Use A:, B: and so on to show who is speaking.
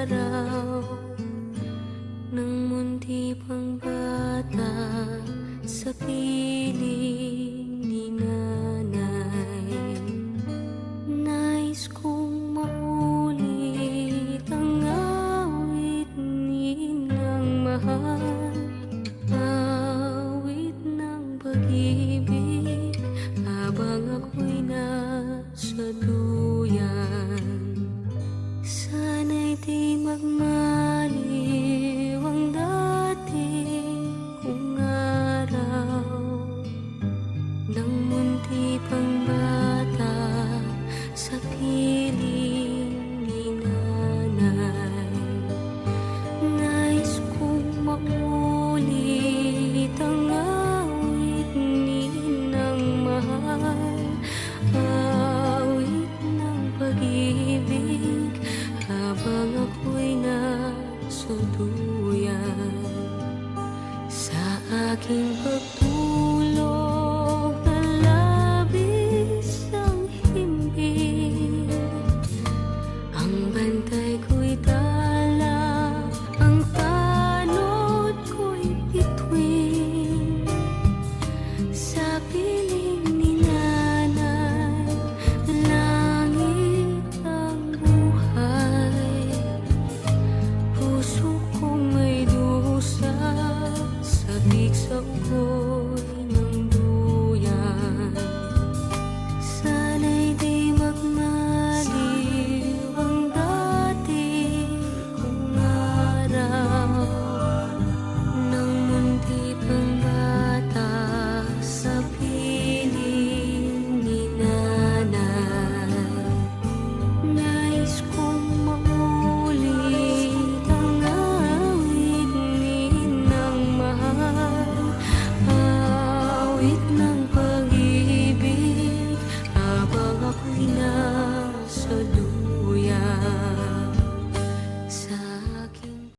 A: araw Nang munti pang bata Sa piling ni nanay. Nais kong maulit Ang awit nilang mahal Awit ng pag-ibig Habang ako'y nasa dulo. tentunya saking 那